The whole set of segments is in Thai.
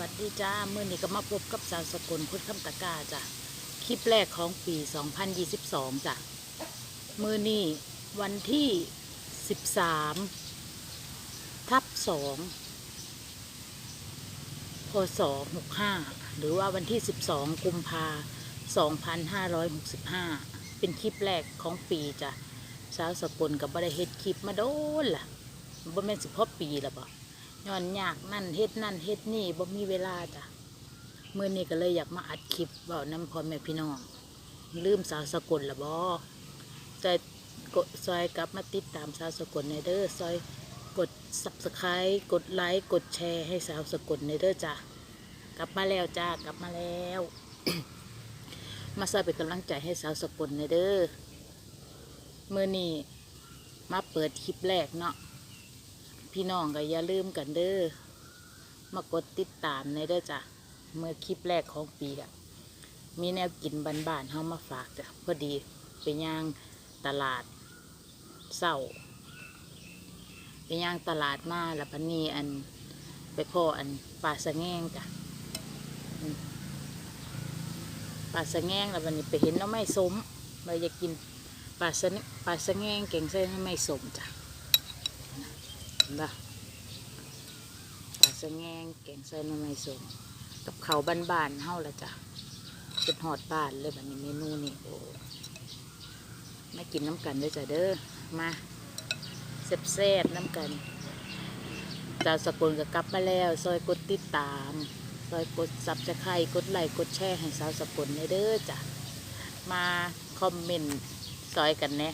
วัสดีจ้าเมื่อนี้ก็มาพบกับสาวสกลคุดคำตะกาจ้ะคลิปแรกของปี 2022จ้ะมือนี้วันที่ 13 ทับ2พศ65 หรือว่าวันที่ 12 กุมภา2565 เป็นคลิปแรกของปีจ้ะสาวสกลกับบริเฮ็ดคลิปมาโดนล่ะบ่แม่นสิพอปีล้วบ่ ย้อนยากนั่นเฮ็ดนั่นเฮ็ดนี่บ่มีเวลาจ้ะเมื่อนี้ก็เลยอยากมาอัดคลิปเว้านำพ่อแม่พี่น้อง ลืมสาวสกลละบ่ซอยกดซอยกลับมาติดตามสาวสกลในเด้อซอยกด Subscribe กดไลค์กดแชร์ให้สาวสกลในเด้อจ้ะกลับมาแล้วจ้ากลับมาแล้ว มาซอยเป็นกำลังใจให้สาวสกลในเด้อเมื่อนี้มาเปิดคลิปแรกเนาะ พี่น้องก็อย่าลืมกันเด้อมากดติดตามในเด้อจ้ะเมื่อคลิปแรกของปีอะมีแนวกินบานๆเฮามาฝากจ้ะพอดีไปย่างตลาดเศร้าไปย่างตลาดมาแล้วพันนี้อันไปพ่ออันปลาสะแงงจ้ะปลาสะแงงแล้ววันนี้ไปเห็นน้องไม้สมเราอยากกินปลาสะปลาสะแงงเก่งใส่น้องไม้สมจ้ะ นะปลาสะแงงแกงใส่น้ำไม้ส้มกับเขาบ้านๆเฮาละจ้ะเป็นหอดบ้านเลยแบบนี้เมนูนี่โอ้มากินน้ำกันเด้วยจ้ะเด้อมาแซ่บน้ำกันจาวสกุลก็กลับมาแล้ว ซอยกดติดตาม ซอยกดซับจะไครกดไลค์กดแชร์ให้สาวสกุลเด้อจ้ะมาคอมเมนต์ซอยกันแหน่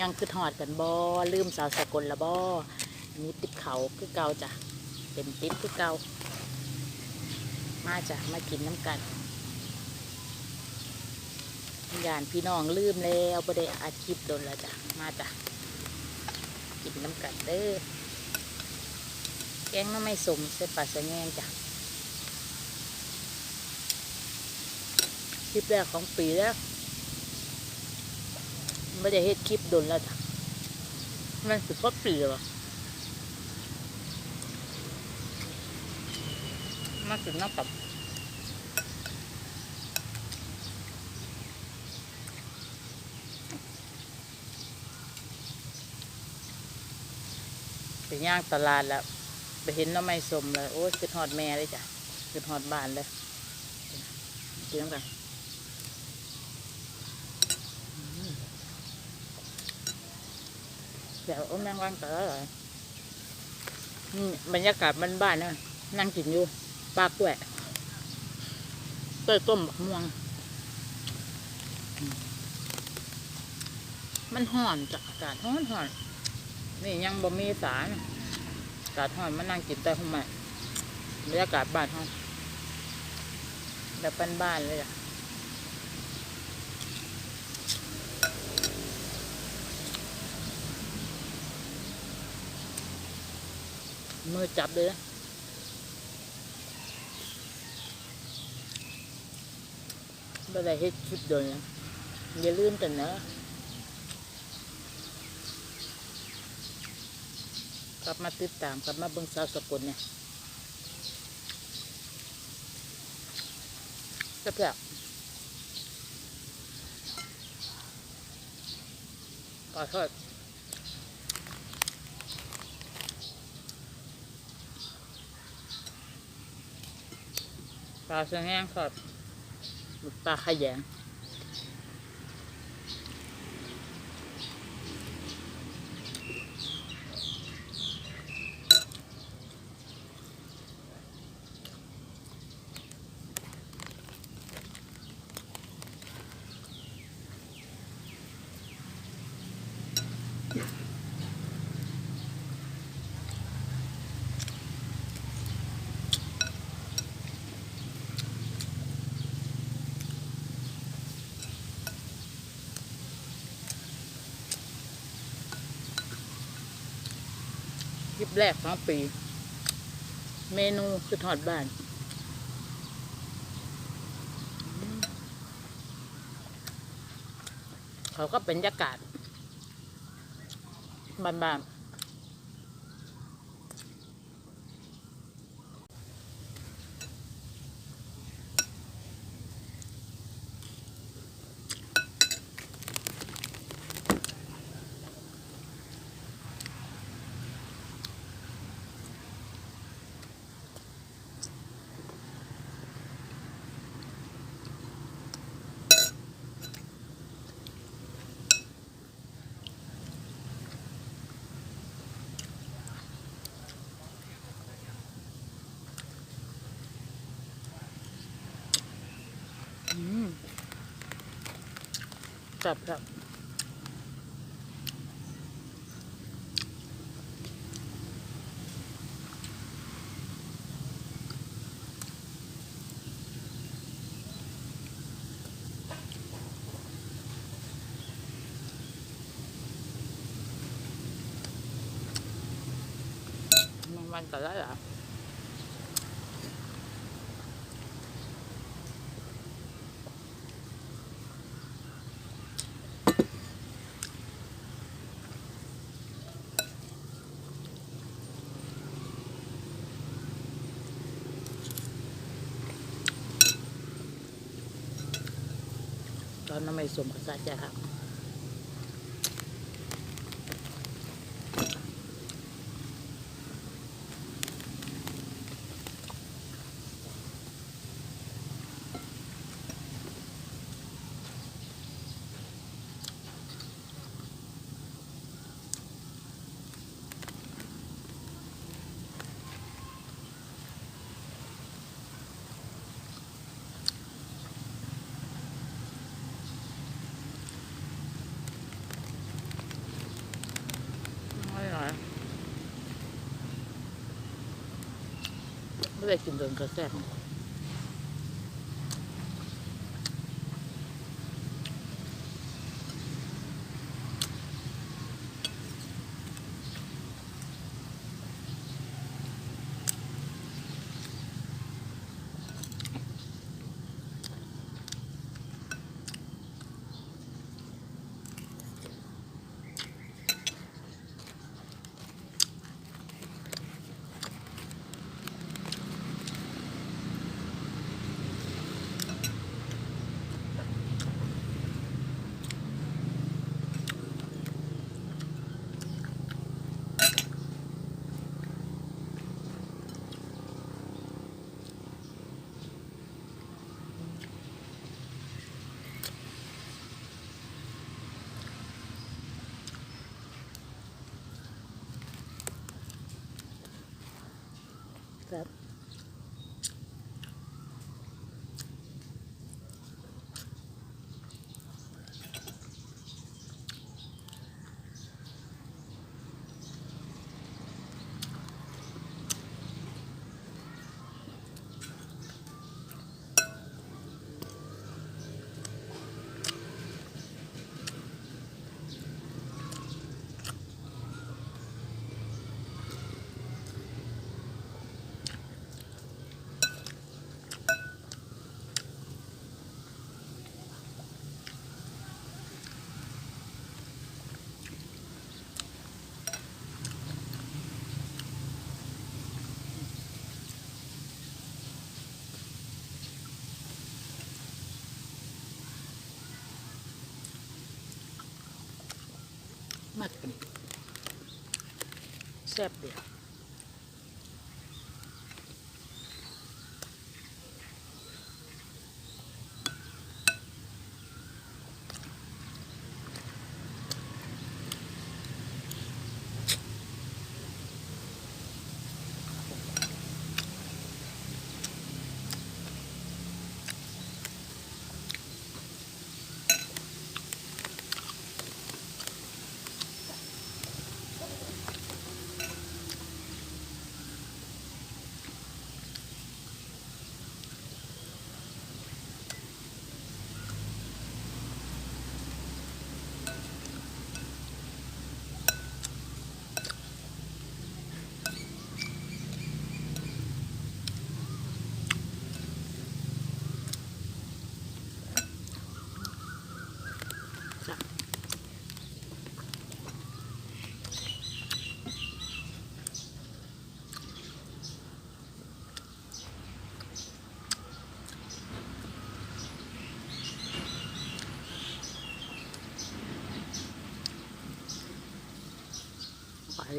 ยังคือหอดกันบอลืมสาวสกุลละบอ มีติดเขาคือเกาจ้ะเป็นติดคือเกามาจ้ะมากินน้ำกันยานพี่น้องลืมแล้วประเดี๋ยวอาชีพโดนแล้วจ้ะมาจ้ะกินน้ำกันเด้อแกงน้ำไม่สมใส่ปลาสะแงงจ้ะคลิปแรกของปีแล้วไม่ได้เฮ็ดคลิปโดนแล้วจ้ะมันสิบกว่าปีแล้วอะ มาถึงน้ำกับไปย่างตลาดแล้วไปเห็นน้ำไม้สมเลยโอ้ยคือหอดแม่เลยจ้ะคือหอดบ้านเลยกินน้ำกันเดี๋ยวอาแมงวันกันแล้วเหรอนี่บรรยากาศบ้านๆนะนั่งกินอยู่ ปลากล้วยเต้ต้มบักม่วง มันห่อนจ้ะอากาศห่อนห่อนนี่ยังบ่มีสารอากาศห่อนมานั่งกินแต่ทำไมบรรยากาศบ้านห้องแบบบ้านๆเลยอะมือจับเลยนะ บ่ได้เฮ็ดคลิปโดนนะอย่าลืมกันนะกลับมาติดตามกลับมาเบิ่งสาวสกุลเนี่ยจะเพื่อขอโทษปลาเสียงแห้งครับ ปลา บแรกของปี เมนูคือทอดบ้านเขาก็เป็นบรรยากาศบ้านๆ ครับครับมันมันก็ได้ละ ตอนน้ำไม่สมกับสาใจครับไม่หน่อย ไม่ได้กินเดินกระแทก แซ่บเดียว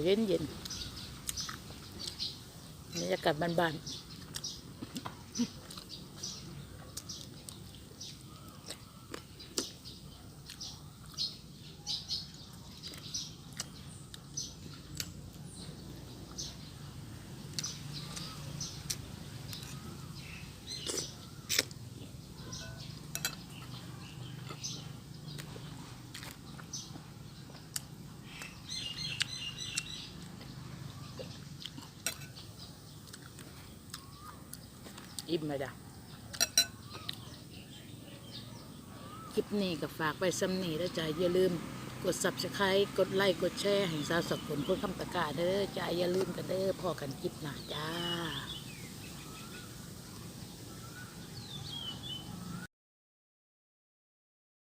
เย็นเย็นบรรยากาศบ้านๆ อิ่มเลยจ้ะคลิปนี้ก็ฝากไปซ้ำนี่แล้วจ้ะอย่าลืมกด subscribe กดไลค์ กดแชร์ให้สาวสกุลคนคำตะกร้าเด้อจ้าอย่าลืมกันเด้อพอกันคลิปหน้าจ้า